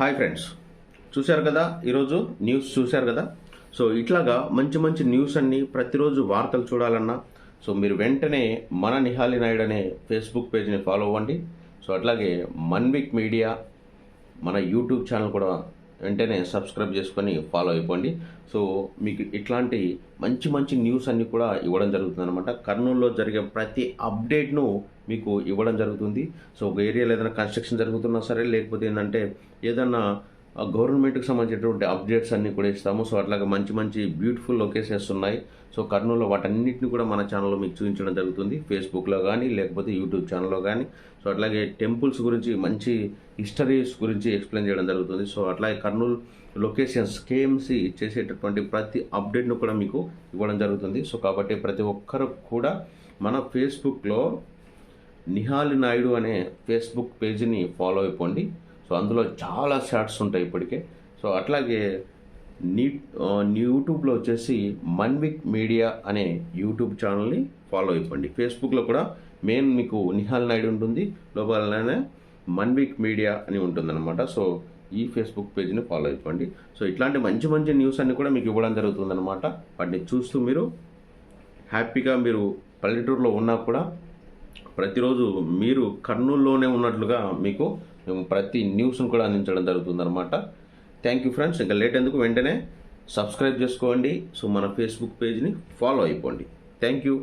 Hi friends చూశారు కదా? ఈరోజు న్యూస్ చూశారు కదా? సో ఇట్లాగా మంచి మంచి న్యూస్ అన్ని ప్రతిరోజు వార్తలు చూడాలన్నా సో మీరు వెంటనే మన నిహాలి నాయుడు అనే ఫేస్బుక్ పేజ్ని ఫాలో అవ్వండి. సో అట్లాగే మన్విక్ మీడియా మన యూట్యూబ్ ఛానల్ కూడా వెంటనే సబ్స్క్రైబ్ చేసుకొని ఫాలో అయిపోండి. సో మీకు ఇట్లాంటి మంచి మంచి న్యూస్ అన్నీ కూడా ఇవ్వడం జరుగుతుంది అనమాట కర్నూలులో జరిగే ప్రతి అప్డేట్ను మీకు ఇవ్వడం జరుగుతుంది. సో ఒక ఏరియాలో ఏదైనా కన్స్ట్రక్షన్ జరుగుతున్నా సరే లేకపోతే ఏంటంటే ఏదన్నా గవర్నమెంట్కి సంబంధించినటువంటి అప్డేట్స్ అన్నీ కూడా ఇస్తాము. సో అట్లాగే మంచి మంచి బ్యూటిఫుల్ లొకేషన్స్ ఉన్నాయి. సో కర్నూలులో వాటన్నిటిని కూడా మన ఛానల్లో మీకు చూపించడం జరుగుతుంది. ఫేస్బుక్లో కానీ లేకపోతే యూట్యూబ్ ఛానల్లో కానీ సో అట్లాగే టెంపుల్స్ గురించి మంచి హిస్టరీస్ గురించి ఎక్స్ప్లెయిన్ చేయడం జరుగుతుంది. సో అట్లాగే కర్నూలు లొకేషన్స్ కేఎంసి చేసేటటువంటి ప్రతి అప్డేట్ను కూడా మీకు ఇవ్వడం జరుగుతుంది. సో కాబట్టి ప్రతి ఒక్కరు కూడా మన ఫేస్బుక్లో నిహాలి నాయుడు అనే ఫేస్బుక్ పేజీని ఫాలో అయిపోండి. సో అందులో చాలా షార్ట్స్ ఉంటాయి ఇప్పటికే. సో అట్లాగే నీ యూట్యూబ్లో వచ్చేసి మన్విక్ మీడియా అనే యూట్యూబ్ ఛానల్ని ఫాలో అయిపోండి. ఫేస్బుక్లో కూడా మెయిన్ మీకు నిహాల్ నాయుడు ఉంటుంది లోపలనే మన్విక్ మీడియా అని ఉంటుందన్నమాట. సో ఈ ఫేస్బుక్ పేజ్ని ఫాలో అయిపోండి. సో ఇట్లాంటి మంచి మంచి న్యూస్ అన్ని కూడా మీకు ఇవ్వడం జరుగుతుందన్నమాట. వాటిని చూస్తూ మీరు హ్యాపీగా మీరు పల్లెటూరులో ఉన్నా కూడా ప్రతిరోజు మీరు కర్నూలులోనే ఉన్నట్లుగా మీకు మేము ప్రతి న్యూస్ను కూడా అందించడం జరుగుతుందన్నమాట. థ్యాంక్ యూ ఫ్రెండ్స్ ఇంకా లేట్ ఎందుకు? వెంటనే సబ్స్క్రైబ్ చేసుకోండి. సో మన ఫేస్బుక్ పేజ్ని ఫాలో అయిపోండి. Thank you